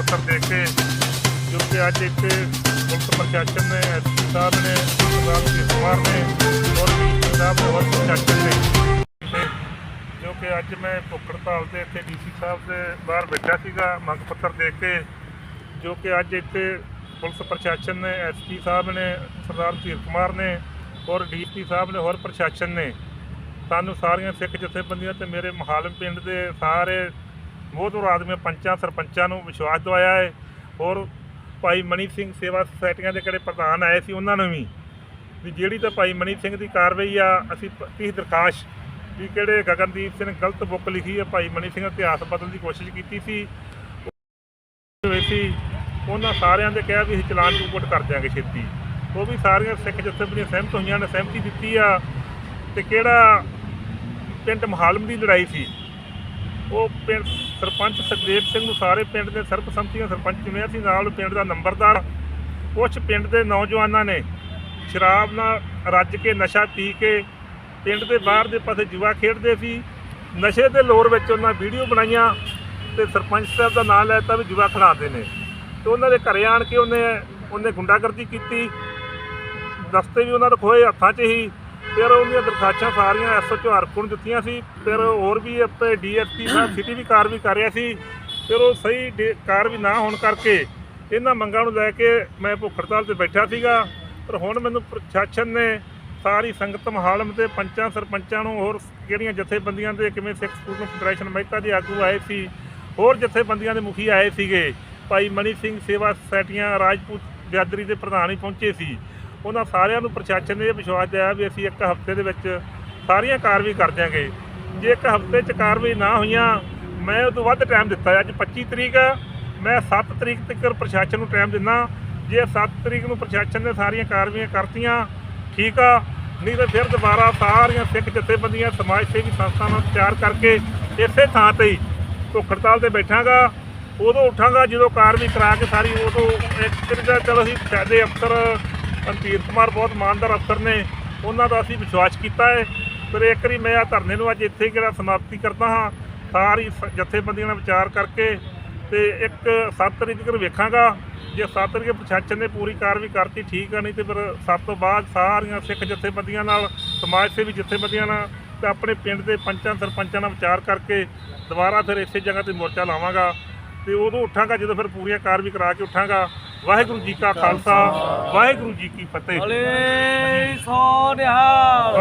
ਪੱਤਰ ਦੇ ਕੇ ਜੋ ਕਿ ਅੱਜ ਇੱਥੇ ਪੁਲਿਸ ਪ੍ਰਸ਼ਾਸਨ ਨੇ ਐਸਪੀ ਸਾਹਿਬ ਨੇ, ਸਰਦਾਰ ਜੀ ਕੁਮਾਰ ਨੇ ਔਰ ਵੀ ਪੰਜਾਬ ਦੇ ਪ੍ਰਸ਼ਾਸਨ ਨੇ, ਜੋ ਕਿ ਅੱਜ ਮੈਂ ਭੁੱਖ ਹੜਤਾਲ ਤੇ ਇੱਥੇ ਡੀਸੀ ਸਾਹਿਬ ਦੇ ਬਾਹਰ ਬੈਠਾ ਸੀਗਾ, ਮੰਗ ਪੱਤਰ ਦੇ ਕੇ, ਜੋ ਕਿ ਅੱਜ ਇੱਥੇ ਪੁਲਿਸ ਪ੍ਰਸ਼ਾਸਨ ਨੇ ਐਸਪੀ ਸਾਹਿਬ ਨੇ, ਸਰਦਾਰ ਧੀਰ ਕੁਮਾਰ ਨੇ ਔਰ ਡੀਸਪੀ ਸਾਹਿਬ ਨੇ, ਹੋਰ ਪ੍ਰਸ਼ਾਸਨ ਨੇ, ਸਾਨੂੰ ਸਾਰੀਆਂ ਸਿੱਖ ਜਥੇਬੰਦੀਆਂ ਤੇ ਮੇਰੇ ਮਹਾਲਮ ਪਿੰਡ ਦੇ ਸਾਰੇ ਬਹੁਤ ਮੋਹਤਵਰ ਆਦਮੀ ਪੰਚਾਂ, ਸਰਪੰਚਾਂ ਨੂੰ ਵਿਸ਼ਵਾਸ ਦਵਾਇਆ ਹੈ। ਔਰ ਭਾਈ ਮਣੀ ਸਿੰਘ ਸੇਵਾ ਸੁਸਾਇਟੀਆਂ ਦੇ ਕਿਹੜੇ ਪ੍ਰਧਾਨ ਆਏ ਸੀ, ਉਹਨਾਂ ਨੂੰ ਵੀ। ਵੀ ਜਿਹੜੀ ਤਾਂ ਭਾਈ ਮਣੀ ਸਿੰਘ ਦੀ ਕਾਰਵਾਈ ਆ, ਅਸੀਂ ਇਸ ਦਰਖਾਸ਼ ਵੀ ਕਿਹੜੇ ਗਗਨਦੀਪ ਸਿੰਘ ਗਲਤ ਬੁੱਕ ਲਿਖੀ ਹੈ ਭਾਈ ਮਣੀ ਸਿੰਘ ਇਤਿਹਾਸ ਬਦਲਣ ਦੀ ਕੋਸ਼ਿਸ਼ ਕੀਤੀ ਸੀ। ਹੋਏ ਸੀ, ਉਹਨਾਂ ਸਾਰਿਆਂ ਦੇ ਕਿਹਾ ਵੀ ਅਸੀਂ ਚਲਾਨ ਰਿਪੋਰਟ ਕਰ ਦਿਆਂਗੇ ਛੇਤੀ। ਉਹ ਵੀ ਸਾਰੀਆਂ ਸਿੱਖ ਜਥੇਬੰਦੀਆਂ ਸਹਿਮਤ ਹੋਈਆਂ ਨੇ, ਸਹਿਮਤੀ ਦਿੱਤੀ ਆ। ਤੇ ਕਿਹੜਾ ਪਿੰਡ ਮਹਾਲਮ ਦੀ ਲੜਾਈ ਸੀ, ਉਹ ਪਿੰਡ ਸਰਪੰਚ ਸੁਖਦੇਵ ਸਿੰਘ ਨੂੰ ਸਾਰੇ ਪਿੰਡ ਦੇ ਸਰਬਸੰਮਤੀਆਂ ਸਰਪੰਚ ਚੁਣਿਆ ਸੀ, ਨਾਲ ਪਿੰਡ ਦਾ ਨੰਬਰਦਾਰ। ਕੁਛ ਪਿੰਡ ਦੇ ਨੌਜਵਾਨਾਂ ਨੇ ਸ਼ਰਾਬ ਨਾਲ ਰੱਜ ਕੇ ਨਸ਼ਾ ਪੀ ਕੇ ਪਿੰਡ ਦੇ ਬਾਹਰ ਦੇ ਪਾਸੇ ਜੂਆ ਖੇਡਦੇ ਸੀ। ਨਸ਼ੇ ਦੇ ਲੋਰ ਵਿੱਚ ਉਹਨਾਂ ਵੀਡੀਓ ਬਣਾਈਆਂ ਤੇ ਸਰਪੰਚ ਸਾਹਿਬ ਦਾ ਨਾਮ ਲੈਤਾ ਵੀ ਜੂਆ ਖਿਡਾਉਂਦੇ ਨੇ। ਤੇ ਉਹਨਾਂ ਦੇ ਘਰੇ ਆਣ ਕੇ ਉਹਨੇ ਉਹਨੇ ਗੁੰਡਾਗਰਦੀ ਕੀਤੀ। ਦਸਤੇ ਵੀ ਉਹਨਾਂ ਦੇ ਖੋਏ ਹੱਥਾਂ 'ਚ ਹੀ। ਫਿਰ ਉਹਦੀਆਂ ਦਰਖਾਸਤਾਂ ਸਾਰੀਆਂ ਐਸਓਚਓ ਹਰਪੁਰ ਨੂੰ ਦਿੱਤੀਆਂ ਸੀ। ਫਿਰ ਹੋਰ ਵੀ ਆਪਣੇ ਡੀਐਸਪੀ ਸਾਹਿਬ ਸਿਟੀ ਵੀ ਕਾਰਵਾਈ ਕਰ ਰਿਹਾ ਸੀ। ਫਿਰ ਉਹ ਸਹੀ ਡੇ- ਕਾਰਵਾਈ ਨਾ ਹੋਣ ਕਰਕੇ ਇਹਨਾਂ ਮੰਗਾਂ ਨੂੰ ਲੈ ਕੇ ਮੈਂ ਭੁੱਖ ਹੜਤਾਲ ਤੇ ਬੈਠਾ ਸੀਗਾ। ਪਰ ਹੁਣ ਮੈਨੂੰ ਪ੍ਰਸ਼ਾਸਨ ਨੇ ਸਾਰੀ ਸੰਗਤ ਮਹਾਲਮ ਤੇ ਪੰਚਾਂ ਸਰਪੰਚਾਂ ਨੂੰ ਹੋਰ ਜਿਹੜੀਆਂ ਜਥੇਬੰਦੀਆਂ ਦੇ ਕਿਵੇਂ ਸਿੱਖ ਸਟੂਡੈਂਟ ਫੈਡਰੇਸ਼ਨ ਮਹਿਤਾ ਦੇ ਆਗੂ ਆਏ ਸੀ ਹੋਰ ਜਥੇਬੰਦੀਆਂ ਦੇ ਮੁਖੀ ਆਏ ਸੀਗੇ। ਭਾਈ ਮਨੀ ਸਿੰਘ ਸੇਵਾ ਸੁਸਾਇਟੀਆਂ ਰਾਜਪੂਤ ਬਿਆਦਰੀ ਦੇ ਪ੍ਰਧਾਨ ਹੀ ਪਹੁੰਚੇ ਸੀ। ਉਹਨਾਂ ਸਾਰਿਆਂ ਨੂੰ ਪ੍ਰਸ਼ਾਸਨ ਨੇ ਇਹ ਵਿਸ਼ਵਾਸ ਦਿਆ ਵੀ ਅਸੀਂ ਇੱਕ ਹਫ਼ਤੇ ਦੇ ਵਿੱਚ ਸਾਰੀਆਂ ਕਾਰਵਾਈ ਕਰ ਦਿਆਂਗੇ। ਜੇ ਇੱਕ ਹਫ਼ਤੇ 'ਚ ਕਾਰਵਾਈ ਨਾ ਹੋਈਆਂ, ਮੈਂ ਉਹ ਤੋਂ ਵੱਧ ਟਾਈਮ ਦਿੱਤਾ। ਅੱਜ 25 ਤਰੀਕ ਮੈਂ 7 ਤਰੀਕ ਤੱਕ ਪ੍ਰਸ਼ਾਸਨ ਨੂੰ ਟਾਈਮ ਦਿੰਦਾ। ਜੇ 7 ਤਰੀਕ ਨੂੰ ਪ੍ਰਸ਼ਾਸਨ ਨੇ ਸਾਰੀਆਂ ਕਾਰਵਾਈਆਂ ਕਰਤੀਆਂ, ਠੀਕ ਆ। ਨਹੀਂ ਤਾਂ ਫਿਰ ਦੁਬਾਰਾ ਸਾਰੀਆਂ ਸਿੱਖ ਜਥੇਬੰਦੀਆਂ, ਸਮਾਜ ਸੇਵੀ ਸੰਸਥਾਵਾਂ ਨਾਲ ਵਿਚਾਰ ਕਰਕੇ ਇਸੇ ਥਾਂ ਤੇ ਹੀ ਭੁੱਖ ਹੜਤਾਲ ਤੇ ਬੈਠਾਂਗਾ। ਉਦੋਂ ਉੱਠਾਂਗਾ ਜਦੋਂ ਕਾਰਵਾਈ ਕਰਾ ਕੇ ਸਾਰੀ ਉਦੋਂ ਇੱਕ ਦਿਨ ਚਲੋ ਅਸੀਂ ਸਾਡੇ ਅਫਸਰ ਅਨਤੀਰ ਕੁਮਾਰ ਬਹੁਤ ਇਮਾਨਦਾਰ ਅਫਸਰ ਨੇ, ਉਹਨਾਂ ਦਾ ਅਸੀਂ ਵਿਸ਼ਵਾਸ ਕੀਤਾ ਹੈ। ਪਰ ਇੱਕ ਵਾਰੀ ਮੈਂ ਆ ਧਰਨੇ ਨੂੰ ਅੱਜ ਇੱਥੇ ਜਿਹੜਾ ਸਮਾਪਤੀ ਕਰਦਾ ਹਾਂ, ਸਾਰੀ ਸ- ਜਥੇਬੰਦੀਆਂ ਨਾਲ ਵਿਚਾਰ ਕਰਕੇ ਤੇ ਇੱਕ 7 ਤਰੀਕ ਤੱਕ ਵੇਖਾਂਗਾ। ਜੇ 7 ਤਰੀਕ ਪ੍ਰਸ਼ਾਸਨ ਨੇ ਪੂਰੀ ਕਾਰਵਾਈ ਕਰਤੀ, ਠੀਕ ਆ, ਨਹੀਂ ਤੇ ਫਿਰ 7 ਤੋਂ ਬਾਅਦ ਸਾਰੀਆਂ ਸਿੱਖ ਜਥੇਬੰਦੀਆਂ ਨਾਲ, ਸਮਾਜ ਸੇਵੀ ਜਥੇਬੰਦੀਆਂ ਨਾਲ ਤੇ ਆਪਣੇ ਪਿੰਡ ਦੇ ਪੰਚਾਂ, ਸਰਪੰਚਾਂ ਨਾਲ ਵਿਚਾਰ ਕਰਕੇ ਦੁਬਾਰਾ ਫਿਰ ਇਸੇ ਜਗ੍ਹਾ ਤੇ ਮੋਰਚਾ ਲਾਵਾਂਗਾ। ਤੇ ਉਦੋਂ ਉੱਠਾਂਗਾ, ਜਦੋਂ ਫਿਰ ਪੂਰੀਆਂ ਕਾਰਵਾਈ ਕਰਾ ਕੇ ਉੱਠਾਂਗਾ। ਵਾਹਿਗੁਰੂ ਜੀ ਕਾ ਖਾਲਸਾ ਵਾਹਿਗੁਰੂ ਜੀ ਕੀ ਫਤਿਹ। ਹਲੇ ਸੋ ਨਿਹਾਲ।